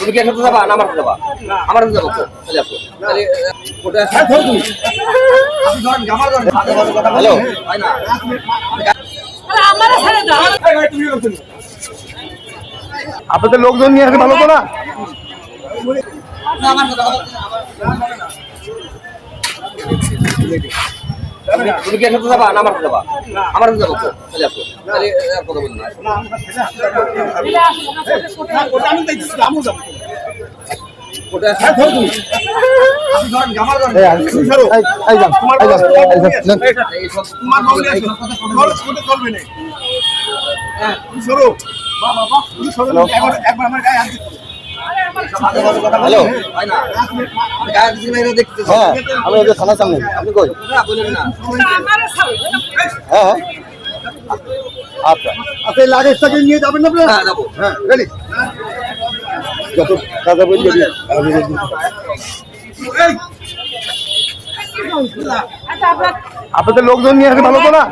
তুমি কি একসাথে যাবা না আমার সাথে যাবা আমার সাথে যাব তো তাহলে আসো ওটা হ্যালো আমার ছেড়ে দাও। আপনাদের লোকজন নিয়ে আসে ভালো তো না? তুমি কি একসাথে যাবা না আমার সাথে যাবা আমার সাথে যাব? তো তাহলে আসো। হ্যালো। হয়। হ্যাঁ আমি যে থানার সামনে। আপনি কই? হ্যাঁ হ্যাঁ। আচ্ছা। আচ্ছা এই লাগেজটাকে নিয়ে যাবেন না আপনারা? হ্যাঁ যাব। হ্যাঁ রেডি যত কাজা বই যাবি আপনাদের লোকজন নিয়ে আসে ভালো তো না?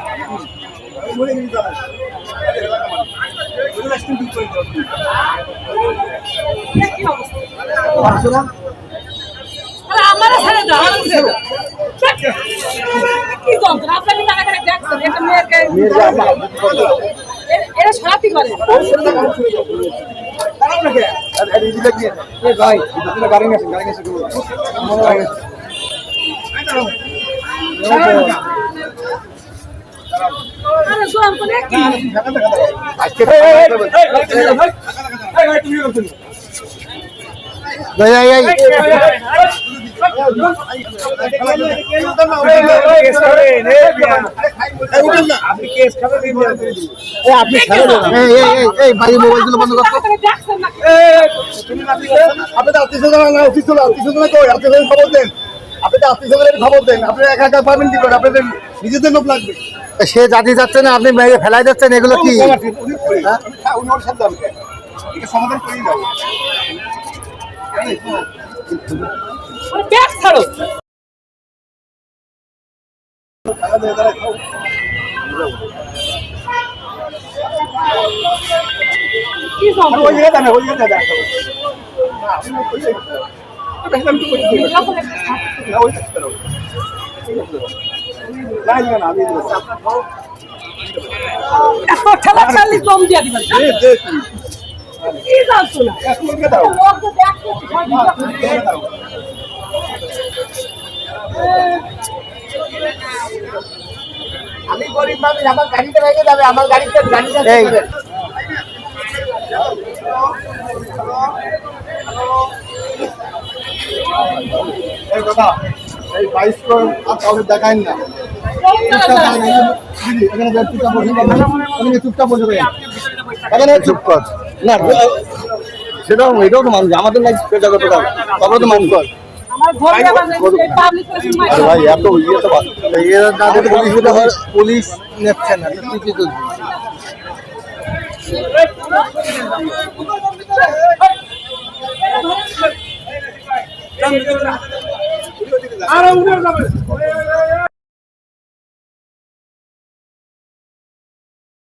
আমার কি যন্ত্রণা? আপনাকে টাকা টাকা দেখছেন একটা মেয়েকে এ- এরা সরাতি করে গাড়ি আপনি খবর দেন আপনি পাবেন আপনাদের নিজেদের লোক লাগবে সে জাতি যাচ্ছে না, আপনি মেরে ফেলাই যাচ্ছেন এগুলো কি? সমাধান আরে ব্যাগ ছাড়ো। ঠেলা দিয়ে দিবেন। কি না লোক তো দেখছে, ভয় দিচ্ছে। আমি গরিব মানুষ আমার গাড়িতে রেখে যাবে আমার গাড়িতে গাড়িটা এই। এই দাদা এই বাইশ আর কাউকে দেখায় না। চুপ কর। না সেটাও এটাও তো মানুষ আমাদের লাইফ জগৎ তারপরে তো মানুষ আরে ভাই এত ইয়ে তো পুলিশ দিতে হয় পুলিশ নেচ্ছে না তো তুই কি উড়ে যাবে।